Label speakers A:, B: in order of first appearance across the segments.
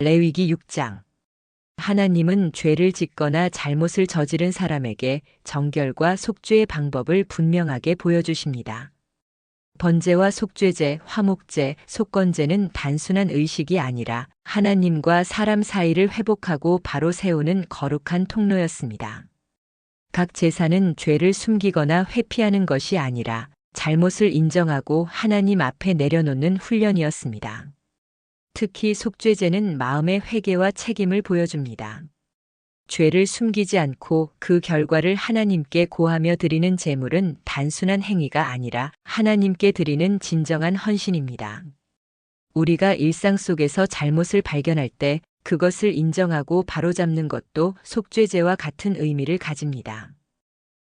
A: 레위기 6장. 하나님은 죄를 짓거나 잘못을 저지른 사람에게 정결과 속죄의 방법을 분명하게 보여주십니다. 번제와 속죄제, 화목제, 속건제는 단순한 의식이 아니라 하나님과 사람 사이를 회복하고 바로 세우는 거룩한 통로였습니다. 각 제사는 죄를 숨기거나 회피하는 것이 아니라 잘못을 인정하고 하나님 앞에 내려놓는 훈련이었습니다. 특히 속죄제는 마음의 회개와 책임을 보여줍니다. 죄를 숨기지 않고 그 결과를 하나님께 고하며 드리는 제물은 단순한 행위가 아니라 하나님께 드리는 진정한 헌신입니다. 우리가 일상 속에서 잘못을 발견할 때 그것을 인정하고 바로잡는 것도 속죄제와 같은 의미를 가집니다.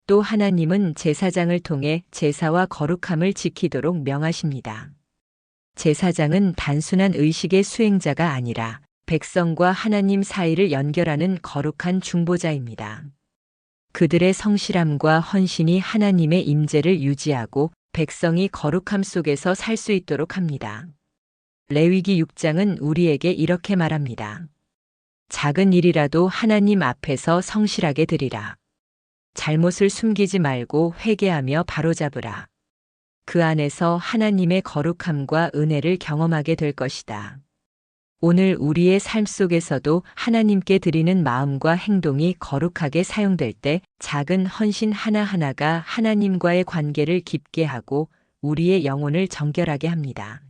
A: 또 하나님은 제사장을 통해 제사와 거룩함을 지키도록 명하십니다. 제사장은 단순한 의식의 수행자가 아니라 백성과 하나님 사이를 연결하는 거룩한 중보자입니다. 그들의 성실함과 헌신이 하나님의 임재를 유지하고 백성이 거룩함 속에서 살 수 있도록 합니다. 레위기 6장은 우리에게 이렇게 말합니다. 작은 일이라도 하나님 앞에서 성실하게 드리라. 잘못을 숨기지 말고 회개하며 바로잡으라. 그 안에서 하나님의 거룩함과 은혜를 경험하게 될 것이다. 오늘 우리의 삶 속에서도 하나님께 드리는 마음과 행동이 거룩하게 사용될 때 작은 헌신 하나하나가 하나님과의 관계를 깊게 하고 우리의 영혼을 정결하게 합니다.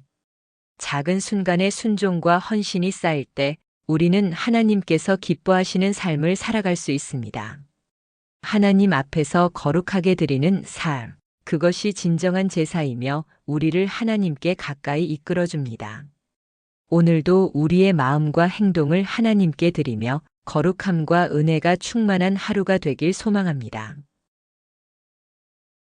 A: 작은 순간의 순종과 헌신이 쌓일 때 우리는 하나님께서 기뻐하시는 삶을 살아갈 수 있습니다. 하나님 앞에서 거룩하게 드리는 삶, 그것이 진정한 제사이며 우리를 하나님께 가까이 이끌어 줍니다. 오늘도 우리의 마음과 행동을 하나님께 드리며 거룩함과 은혜가 충만한 하루가 되길 소망합니다.